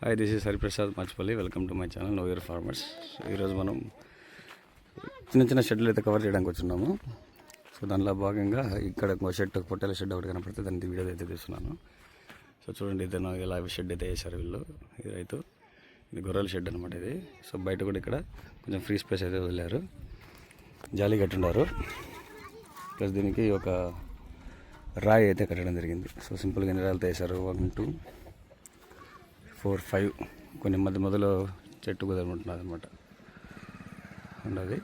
Hi this is Hariprasad Machpalli welcome to my channel no year farmers ఈరోజు మనం చిన్న చిన్న షెడ్లు అయితే కవర్ చేయడానికి వచ్చున్నాము సో దానిలో భాగంగా ఇక్కడ ఒక షెడ్ పొట్టెల షెడ్ ఒకటి కనపడితే దానికి వీడియో అయితే తీస్తున్నాను సో చూడండి ఇతను ఇలా షెడ్ అయితే వేశారు వీళ్ళు. ఇది రైతు ఇది గొర్రెల షెడ్ అనమాట ఇది. సో బయట కూడా ఇక్కడ కొంచెం ఫ్రీ స్పేస్ అయితే వదిలేరు. జాలి కట్టున్నారు. ప్లస్ దీనికి ఒక రాయి అయితే కట్టడం జరిగింది. సో సింపుల్గా ఎన్ని రాళ్ళతో వేశారు? వన్ టూ ఫోర్ ఫైవ్ కొన్ని మధ్య మొదలు చెట్టు కుదరమంటున్నది అనమాట ఉన్నది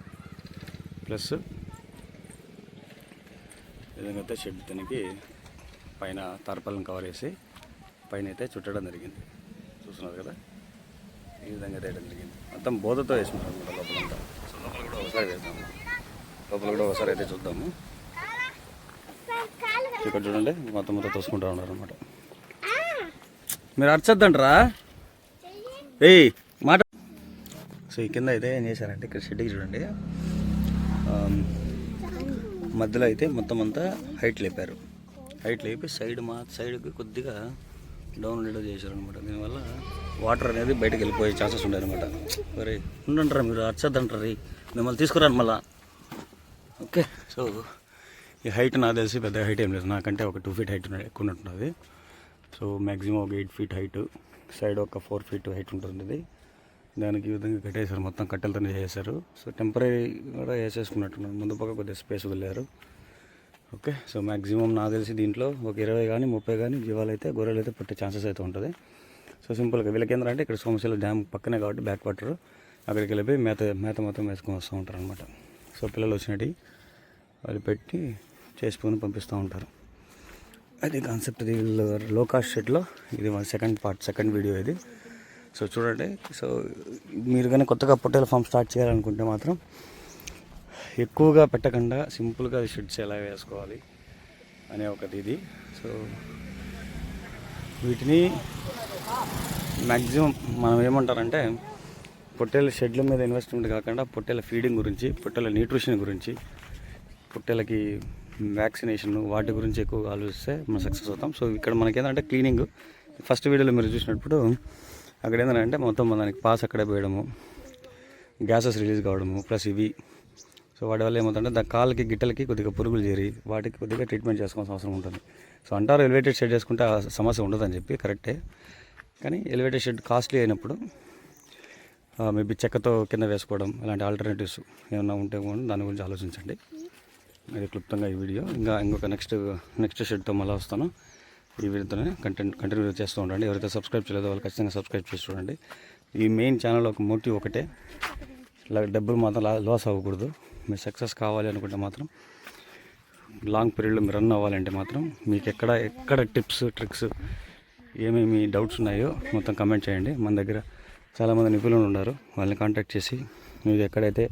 ప్లస్ విధంగా అయితే షెడ్ తనకి పైన తార్పాలను కవర్ చేసి పైన అయితే చుట్టడం జరిగింది. చూస్తున్నారు కదా? ఈ విధంగా అయితే వేయడం జరిగింది. మొత్తం బోధతో వేసినారు అనమాట లోపలంతా. సో లోపల కూడా ఒకసారి వేద్దాము. లోపల కూడా ఒకసారి అయితే చూద్దాము. ఇక్కడ చూడండి మొత్తం మొత్తం తోసుకుంటూ ఉన్నారు అనమాట మీరు అరచద్దంటరా ఏయ్ మాట సో ఈ కింద అయితే ఏం చేశారంటే ఇక్కడ షెడ్కి చూడండి. మధ్యలో అయితే మొత్తం అంతా హైట్ లేపారు. హైట్ లేపి సైడ్ మా సైడ్కి కొద్దిగా డౌన్ ఉండేలా చేశారు అనమాట దీనివల్ల వాటర్ అనేది బయటకు వెళ్ళిపోయే ఛాన్సెస్ ఉన్నాయి అనమాట మరి ఉండంటారా మీరు అరచద్దంటారు మిమ్మల్ని తీసుకురాను మళ్ళా. ఓకే సో ఈ హైట్ నాకు తెలిసి పెద్ద హైట్ ఏం లేదు. నాకంటే ఒక టూ ఫీట్ హైట్ ఎక్కువ ఉంటుంది సో మ్యాక్సిమం ఒక ఎయిట్ ఫీట్ హైట్ సైడ్ ఒక ఫోర్ ఫీట్ హైట్ ఉంటుంది ఇది దానికి ఈ విధంగా కట్టేశారు మొత్తం కట్టెలతోనే చేశారు సో టెంపరీ కూడా వేసేసుకున్నట్టున్నారు ముందు పక్క కొద్దిగా స్పేస్ వదిలేరు. ఓకే సో మ్యాక్సిమం నాకు తెలిసి దీంట్లో ఒక ఇరవై కానీ ముప్పై కానీ జీవాలు అయితే గొర్రెలు అయితే పుట్టే ఛాన్సెస్ అయితే ఉంటుంది. సో సింపుల్గా వీళ్ళకి ఏంటంటే ఇక్కడ సోమశీల డ్యామ్ పక్కనే కాబట్టి బ్యాక్ వాటర్ అక్కడికి వెళ్ళిపోయి మేత మేత మొత్తం వేసుకొని వస్తూ ఉంటారు అనమాట సో పిల్లలు వచ్చినట్టు వాళ్ళు పెట్టి చేసుకొని పంపిస్తూ ఉంటారు. అది కాన్సెప్ట్ ఇది షెడ్లో ఇది మన సెకండ్ పార్ట్ సెకండ్ వీడియో ఇది. సో చూడండి. సో మీరు కానీ కొత్తగా పొట్టేల ఫామ్ స్టార్ట్ చేయాలనుకుంటే మాత్రం ఎక్కువగా పెట్టకుండా సింపుల్గా షెడ్స్ ఎలా వేసుకోవాలి అనే ఒకటి ఇది. సో వీటిని మ్యాక్సిమం మనం ఏమంటారంటే పొట్టేల షెడ్ల మీద ఇన్వెస్ట్మెంట్ కాకుండా పొట్టేల ఫీడింగ్ గురించి పొట్టేల న్యూట్రిషన్ గురించి పొట్టేలకి వ్యాక్సినేషన్ వాటి గురించి ఎక్కువగా ఆలోచిస్తే మనం సక్సెస్ అవుతాం. సో ఇక్కడ మనకి ఏంటంటే క్లీనింగ్. ఫస్ట్ వీడియోలో మీరు చూసినప్పుడు అక్కడ ఏంటంటే మొత్తం దానికి పాస్ అక్కడే పోయడము గ్యాసెస్ రిలీజ్ కావడము ప్లస్ ఇవి. సో వాటి వల్ల ఏమవుతుందంటే దాని కాళ్ళకి గిట్టలకి కొద్దిగా పురుగులు చేరి వాటికి కొద్దిగా ట్రీట్మెంట్ చేసుకోవాల్సిన అవసరం ఉంటుంది. సో అంటారు ఎలివేటెడ్ షెడ్ చేసుకుంటే ఆ సమస్య ఉండదని చెప్పి కరెక్టే. కానీ ఎలివేటెడ్ షెడ్ కాస్ట్లీ అయినప్పుడు మేబీ చెక్కతో కింద వేసుకోవడం ఇలాంటి ఆల్టర్నేటివ్స్ ఏమైనా ఉంటే కూడా దాని గురించి ఆలోచించండి. ఇది క్లుప్తంగా ఈ వీడియో. ఇంకా ఇంకొక నెక్స్ట్ నెక్స్ట్ షెడ్తో మళ్ళీ వస్తాను. ఈ వీడియోతోనే కంటెంట్ కంటిన్యూ చేస్తూ ఉండండి. ఎవరైతే సబ్స్క్రైబ్ చేయలేదో వాళ్ళు ఖచ్చితంగా సబ్స్క్రైబ్ చేసి చూడండి. ఈ మెయిన్ ఛానల్ ఒక మోటివ్ ఒకటే. ఇలా డబ్బులు మాత్రం లా- లాస్ అవ్వకూడదు. మీరు సక్సెస్ కావాలి అనుకుంటే మాత్రం లాంగ్ పీరియడ్లో మీరు రన్ అవ్వాలంటే మాత్రం మీకు ఎక్కడ ఎక్కడ టిప్స్ ట్రిక్స్ ఏమేమి డౌట్స్ ఉన్నాయో మొత్తం కమెంట్ చేయండి. మన దగ్గర చాలామంది నిపుణులు ఉన్నారు. వాళ్ళని కాంటాక్ట్ చేసి మీకు ఎక్కడైతే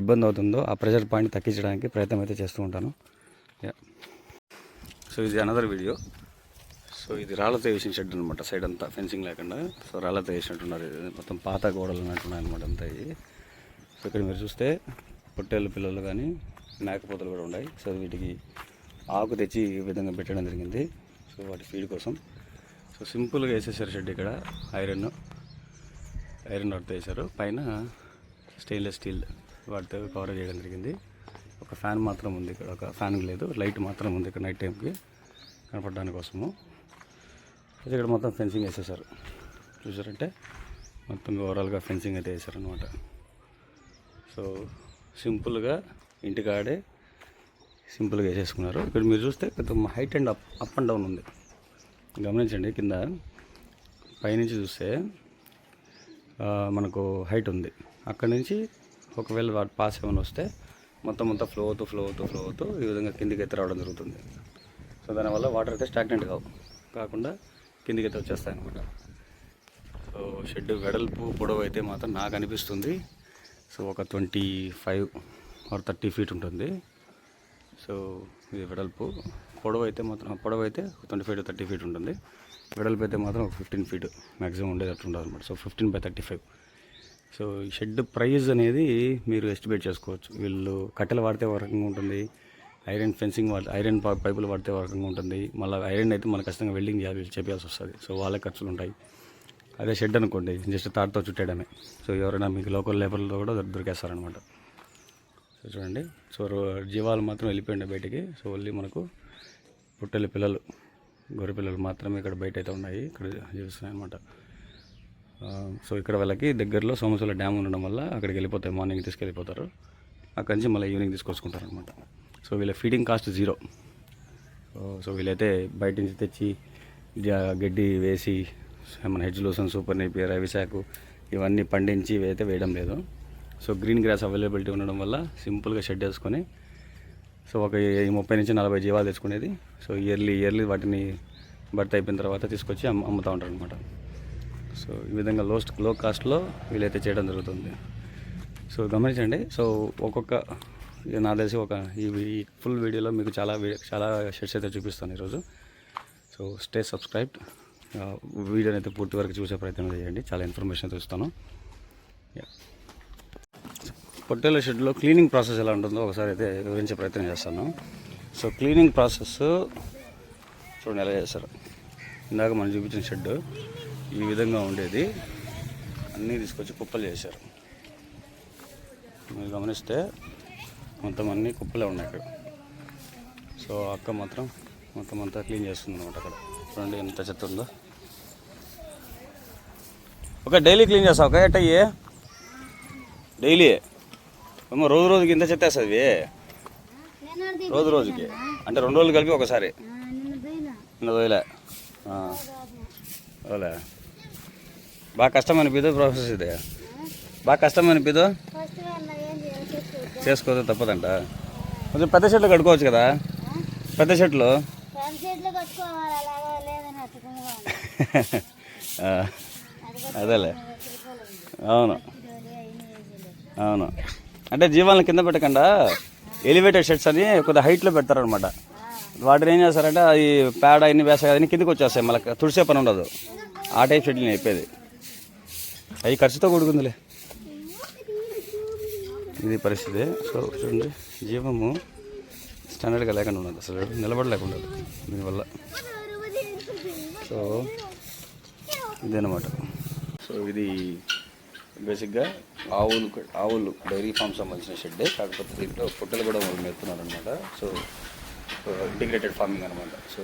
ఇబ్బంది అవుతుందో ఆ ప్రెషర్ పాయింట్ తగ్గించడానికి ప్రయత్నం అయితే చేస్తూ ఉంటాను. సో ఇది అనదర్ వీడియో సో ఇది రాళ్ళతో వేసిన షెడ్ అనమాట సైడ్ అంతా ఫెన్సింగ్ లేకుండా. సో రాళ్ళతో వేసినట్టున్నారు మొత్తం పాత గోడలు ఉన్నట్టున్నాయి అనమాట అంతా ఇది. సో ఇక్కడ మీరు చూస్తే పొట్టేళ్ళ పిల్లలు కానీ మేకపోతలు కూడా ఉన్నాయి. సో వీటికి ఆకు తెచ్చి ఈ విధంగా పెట్టడం జరిగింది. సో వాటి ఫీడ్ కోసం. సో సింపుల్గా వేసేసారు షెడ్ ఇక్కడ. ఐరన్ ఐరన్ వాటితో వేశారు. పైన స్టెయిన్లెస్ స్టీల్ వాటితో కవర్ చేయడం జరిగింది. ఒక ఫ్యాన్ మాత్రం ఉంది ఇక్కడ ఒక ఫ్యాన్ లేదు లైట్ మాత్రం ఉంది ఇక్కడ నైట్ టైంకి కనపడడానికి కోసము. అయితే ఇక్కడ మొత్తం ఫెన్సింగ్ వేసేసారు చూసారంటే మొత్తం ఓవరాల్గా ఫెన్సింగ్ అయితే వేసారనమాట సో సింపుల్గా ఇంటికాడే సింపుల్గా వేసేసుకున్నారు. ఇక్కడ మీరు చూస్తే పెద్ద height and up up and down ఉంది. గమనించండి కింద పైనుంచి చూస్తే మనకు హైట్ ఉంది. అక్కడ నుంచి ఒకవేళ వాటి పాస్ ఏమైనా వస్తే మొత్తం అంతా ఫ్లో అవుతూ ఫ్లో అవుతూ ఫ్లో అవుతూ ఈ విధంగా కిందికి అయితే రావడం జరుగుతుంది. సో దానివల్ల వాటర్ అయితే స్టాగ్నెంట్ కావు. కాకుండా కిందికి అయితే వచ్చేస్తాయి అనమాట సో షెడ్ వెడల్పు పొడవు అయితే మాత్రం నాకు అనిపిస్తుంది. సో ఒక twenty five or thirty feet ఉంటుంది. సో ఇది వెడల్పు. పొడవు అయితే మాత్రం పొడవు అయితే twenty five to thirty feet ఉంటుంది. వెడల్పు అయితే మాత్రం ఒక ఫిఫ్టీన్ ఫీట్ మ్యాక్సిమం ఉండేటట్టు ఉంటుంది అనమాట so fifteen by thirty five so ఈ షెడ్ ప్రైస్ అనేది మీరు ఎస్టిమేట్ చేసుకోవచ్చు. వీళ్ళు కట్టెలు వాడితే ఒక రకంగా ఉంటుంది. ఐరన్ ఫెన్సింగ్ వాడి ఐరన్ పైపులు వాడితే ఒక రకంగా ఉంటుంది. మళ్ళీ ఐరన్ అయితే మన ఖచ్చితంగా వెల్డింగ్ చేయాలి చేయాల్సి వస్తుంది. సో వాళ్ళే ఖర్చులు ఉంటాయి. అదే షెడ్ అనుకోండి జస్ట్ తాడుతో చుట్టేయడమే. సో ఎవరైనా మీకు లోకల్ లేబర్లతో కూడా దొరికేస్తారనమాట. సో చూడండి. సో రో- జీవాలు మాత్రం వెళ్ళిపోయింది బయటికి. సో ఓన్లీ మనకు పుట్టెల పిల్లలు గొర్రె పిల్లలు మాత్రమే ఇక్కడ బయట అయితే ఉన్నాయి. ఇక్కడ జీవిస్తున్నాయి అనమాట సో ఇక్కడ వాళ్ళకి దగ్గరలో సోమశిల డ్యామ్ ఉండడం వల్ల అక్కడికి వెళ్ళిపోతాయి మార్నింగ్ తీసుకెళ్ళిపోతారు. అక్కడి నుంచి మళ్ళీ ఈవినింగ్ తీసుకొచ్చుకుంటారు అనమాట సో వీళ్ళ ఫీడింగ్ కాస్ట్ జీరో. సో వీళ్ళైతే బయట నుంచి తెచ్చి గడ్డి వేసి మన హెడ్జ్ లోసన్ సూపర్ నేపి రవిశాకు ఇవన్నీ పండించి అయితే వేయడం లేదు. సో గ్రీన్ గ్రాస్ అవైలబిలిటీ ఉండడం వల్ల సింపుల్గా షెడ్ వేసుకొని సో ఒక ముప్పై నుంచి నలభై జీవాలు తెచ్చుకునేది. సో ఇయర్లీ ఇయర్లీ వాటిని బర్త్ అయిపోయిన తర్వాత తీసుకొచ్చి అమ్ము అమ్ముతూ ఉంటారు అనమాట సో ఈ విధంగా లోస్ట్లో కాస్ట్లో వీలైతే చేయడం జరుగుతుంది. సో గమనించండి సో ఒక్కొక్క ఇది నాకు తెలిసి ఒక ఈ ఫుల్ వీడియోలో మీకు చాలా చాలా షెడ్స్ అయితే చూపిస్తాను ఈరోజు. So stay subscribed. వీడియోని అయితే పూర్తి వరకు చూసే ప్రయత్నం చేయండి చాలా ఇన్ఫర్మేషన్ అయితే ఇస్తాను. పొట్టేల షెడ్లో క్లీనింగ్ ప్రాసెస్ ఎలా ఉంటుందో ఒకసారి అయితే వివరించే ప్రయత్నం చేస్తాను. సో క్లీనింగ్ ప్రాసెస్ చూడండి ఎలా చేస్తారు. ఇందాక మనం చూపించిన షెడ్ ఈ విధంగా ఉండేది. అన్నీ తీసుకొచ్చి కుప్పలు చేశారు. మీరు గమనిస్తే మొత్తం అన్నీ కుప్పలే ఉన్నాయి ఇక్కడ సో అక్క మాత్రం మొత్తం అంతా క్లీన్ చేస్తుంది అనమాట అక్కడ. చూడండి ఎంత చెత్త ఉందో. ఓకే డైలీ క్లీన్ చేస్తావు ఓకే ఎట్టయ్యి డైలీ? ఏమో రోజు రోజుకి ఇంత చెత్త వేస్తుంది రోజు రోజుకి. అంటే రెండు రోజులు కలిపి ఒకసారి. నిన్న రోజులే ఓలే బాగా కష్టం బిదో ప్రాసెస్ ఇది బాగా కష్టమైన బిదో చేసుకోదు తప్పదంట. కొంచెం పెద్ద షర్ట్లు కట్టుకోవచ్చు కదా? పెద్ద షర్ట్లు? చెట్లు అదేలే. అవును. అవును. అంటే జీవాలను కింద పెట్టకుండా ఎలివేటెడ్ షర్ట్స్ అని కొద్దిగా హైట్లో పెడతారనమాట వాటిని ఏం చేస్తారంటే అది పేడ అన్ని వేసాయి అన్ని కిందకి వచ్చేస్తాయి. మళ్ళీ తుడిసే పని ఉండదు. ఆ టైప్ షెడ్లు నేను చెప్పేది. అవి ఖర్చుతో కూడుకుందిలే. ఇది పరిస్థితి. సో చూడండి జీవము స్టాండర్డ్గా లేకుండా ఉన్నది. అసలు నిలబడలేకుండా దీనివల్ల. సో ఇదన్నమాట సో ఇది బేసిక్గా ఆవులు ఆవులు డైరీ ఫామ్ సంబంధించిన షెడ్డే. కాకపోతే దీంట్లో పొట్టెలు కూడా వాళ్ళు మేపుతున్నారు అనమాట సో ఇంటిగ్రేటెడ్ ఫార్మింగ్ అనమాట సో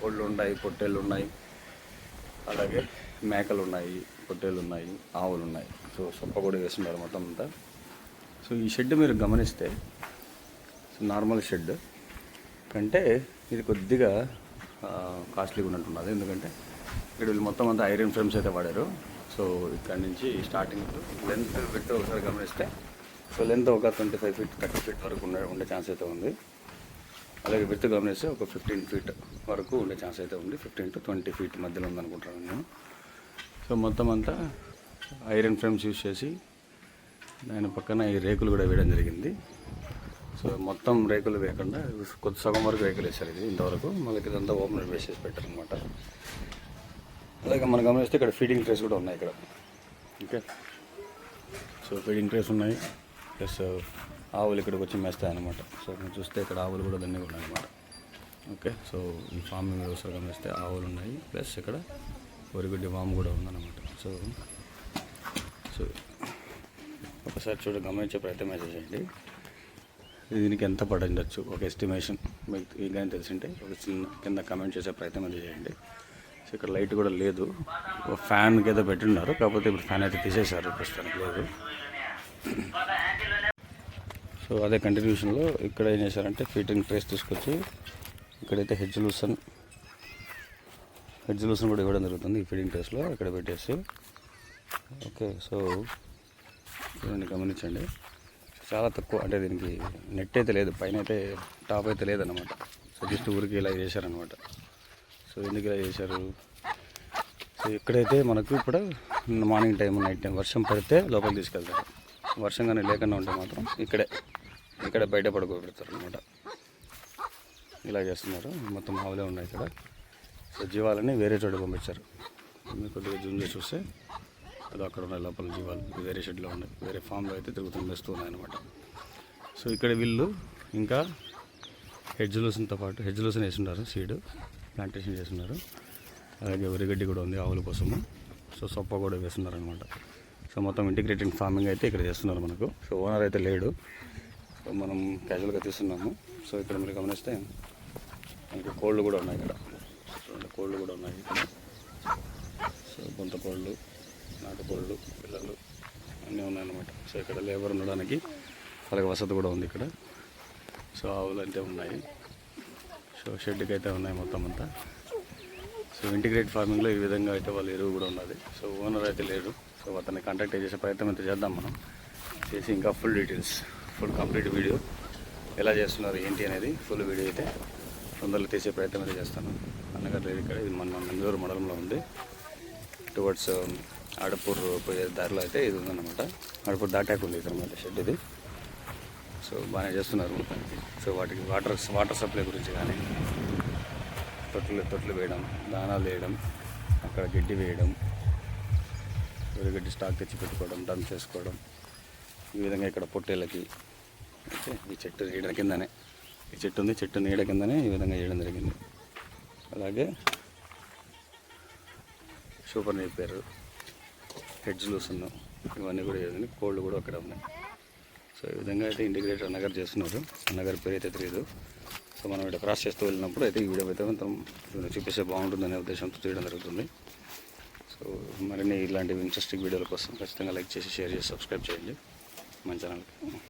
కోళ్ళు ఉన్నాయి పొట్టేళ్ళు ఉన్నాయి. అలాగే మేకలు ఉన్నాయి పొట్టేలు ఉన్నాయి ఆవులు ఉన్నాయి సో సొప్ప కూడా వేస్తున్నారు మొత్తం అంతా. సో ఈ షెడ్ మీరు గమనిస్తే సో నార్మల్ షెడ్. కంటే ఇది కొద్దిగా కాస్ట్లీగా ఉన్నట్టున్నది. ఎందుకంటే ఇక్కడ వీళ్ళు మొత్తం అంతా ఐరన్ ఫ్రేమ్స్ అయితే వాడారు. సో ఇక్కడ నుంచి స్టార్టింగ్ లెంత్ విత్ ఒకసారి గమనిస్తే సో లెంత్ ఒక twenty five feet thirty feet వరకు ఉండే ఉండే ఛాన్స్ అయితే ఉంది. అలాగే విత్ గమనిస్తే ఒక ఫిఫ్టీన్ ఫీట్ వరకు ఉండే ఛాన్స్ అయితే ఉంది. ఫిఫ్టీన్ టు ట్వంటీ ఫీట్ మధ్యలో ఉందనుకుంటున్నాను నేను. సో మొత్తం అంతా ఐరన్ ఫ్రేమ్స్ యూజ్ చేసి దాని పక్కన ఈ రేకులు కూడా వేయడం జరిగింది. సో మొత్తం రేకులు వేయకుండా కొద్ది సగం వరకు రేకులు వేశారు ఇది ఇంతవరకు. మళ్ళీ ఇదంతా ఓపెన్ వేసేసి పెట్టారు అనమాట అలాగే మనం గమనిస్తే ఇక్కడ ఫీడింగ్ ట్రేస్ కూడా ఉన్నాయి ఇక్కడ. ఓకే. సో ఫీడింగ్ ట్రేస్ ఉన్నాయి. ప్లస్ ఆవులు ఇక్కడికి వచ్చి మేస్తాయి అనమాట సో మేము చూస్తే ఇక్కడ ఆవులు కూడా దండిగా ఉన్నాయి అనమాట ఓకే. సో ఈ ఫార్మింగ్ వ్యవస్థ గమనిస్తే ఆవులు ఉన్నాయి. ప్లస్ ఇక్కడ ఒరిగడ్డి ఫామ్ కూడా ఉందన్నమాట. సో సో ఒకసారి చూడ గమనించే ప్రయత్నం అయితే చేయండి. దీనికి ఎంత పడిండొచ్చు? ఒక ఎస్టిమేషన్ మీకు ఇంకా తెలిసింటే ఒక చిన్న కింద కమెంట్ చేసే ప్రయత్నం అయితే చేయండి. సో ఇక్కడ లైట్ కూడా లేదు. ఒక ఫ్యాన్ ఏదో పెట్టిన్నారు. కాకపోతే ఇప్పుడు ఫ్యాన్ అయితే తీసేశారు. ప్రస్తుతానికి లేదు. సో అదే కంటిన్యూషన్లో ఇక్కడ ఏం చేశారంటే ఫీటింగ్ ట్రేస్ తీసుకొచ్చి ఇక్కడైతే హెచ్ లూసన్ హెడ్జ్ లూసన్ కూడా ఇవ్వడం జరుగుతుంది ఈ ఫీడింగ్ టెస్ట్లో ఇక్కడ పెట్టేసి. ఓకే సో చూడండి గమనించండి. చాలా తక్కువ అంటే దీనికి నెట్ అయితే లేదు పైన అయితే టాప్ అయితే లేదన్నమాట. సో జస్ట్ ఊరికి ఇలా చేశారనమాట సో ఎందుకు ఇలా చేశారు? సో ఇక్కడైతే మనకు ఇప్పుడు మార్నింగ్ టైం నైట్ టైం వర్షం పడితే లోపలికి తీసుకెళ్తారు. వర్షం కానీ లేకుండా ఉంటే మాత్రం ఇక్కడే ఇక్కడే బయట పడుకోబెడతారు అనమాట ఇలా చేస్తున్నారు మొత్తం ఆవులే ఉన్నాయి ఇక్కడ. సో జీవాలని వేరే చోట పంపించారు. మీరు కొద్దిగా జూమ్ చేసి చూస్తే అది అక్కడ ఉన్న లోపల జీవాలు వేరే షెడ్లో ఉన్నాయి. వేరే ఫామ్లో అయితే తిరుగుతూ వేస్తూ ఉన్నాయన్నమాట సో ఇక్కడ వీళ్ళు ఇంకా హెడ్జ్ లూసన్తో పాటు హెడ్జ్ లూసన్ వేసున్నారు సీడ్ ప్లాంటేషన్ చేస్తున్నారు. అలాగే వరిగడ్డి కూడా ఉంది ఆవుల కోసము. సో సొప్ప కూడా వేస్తున్నారు అనమాట సో మొత్తం ఇంటిగ్రేటెడ్ ఫార్మింగ్ అయితే ఇక్కడ చేస్తున్నారు మనకు. సో ఓనర్ అయితే లేడు. సో మనం క్యాజువల్గా తీస్తున్నాము. సో ఇక్కడ మీరు గమనిస్తే మనకి కోళ్ళు కూడా ఉన్నాయి ఇక్కడ. రెండు కోళ్ళు కూడా ఉన్నాయి. సో గుంత కోళ్ళు నాటుకోళ్ళు పిల్లలు అన్నీ ఉన్నాయన్నమాట. సో ఇక్కడ లేబర్ ఉండడానికి వాళ్ళకి వసతి కూడా ఉంది ఇక్కడ. సో ఆవులు అయితే ఉన్నాయి. సో షెడ్కి అయితే ఉన్నాయి మొత్తం అంతా. సో ఇంటిగ్రేట్ ఫార్మింగ్లో ఈ విధంగా అయితే వాళ్ళ ఎరువు కూడా ఉన్నది. సో ఓనర్ అయితే లేరు సో అతన్ని కాంటాక్ట్ చేసే ప్రయత్నం అయితే చేద్దాం మనం. చేసి ఇంకా full details full complete video ఎలా చేస్తున్నారు ఏంటి అనేది ఫుల్ వీడియో అయితే తొందరలో తీసే ప్రయత్నం అయితే చేస్తాను. అన్నగారు లేదు ఇక్కడ. ఇది మన నందూరు మండలంలో ఉంది. టువర్డ్స్ um, ఆడపూర్ పోయే దారిలో అయితే ఇది ఉందన్నమాట. ఆడపూర్ దాటాక ఉంది ఇక్కడ షెడ్ ఇది. సో బాగానే చేస్తున్నారు. సో వాటికి వాటర్ వాటర్ సప్లై గురించి కానీ తొట్లు తొట్లు వేయడం దానాలు వేయడం అక్కడ గడ్డి వేయడం గడ్డి స్టాక్ తెచ్చి పెట్టుకోవడం డమ్ చేసుకోవడం ఈ విధంగా ఇక్కడ పొట్టేళ్ళకి అయితే ఈ చెట్టు నీడ కిందనే. ఈ చెట్టు ఉంది. చెట్టు నీడ కిందనే ఈ విధంగా చేయడం జరిగింది. అలాగే సూపర్ నేపేరు హెడ్జ్ ఉన్నాం ఇవన్నీ కూడా చేసింది కోళ్ళు కూడా అక్కడ ఉన్నాయి. సో ఈ విధంగా అయితే ఇంటిగ్రేటర్ అన్నగారు చేస్తున్నారు. అన్నగారి పేరు అయితే తెలియదు సో మనం ఇక్కడ క్రాస్ చేస్తూ వెళ్ళినప్పుడు అయితే ఈ వీడియో అయితే మొత్తం చూపిస్తే బాగుంటుందనే ఉద్దేశంతో చేయడం జరుగుతుంది. సో మరిన్ని ఇలాంటి ఇంట్రెస్టింగ్ వీడియోల కోసం ఖచ్చితంగా లైక్ చేసి షేర్ చేసి సబ్స్క్రైబ్ చేయండి. మన ఛానల్కి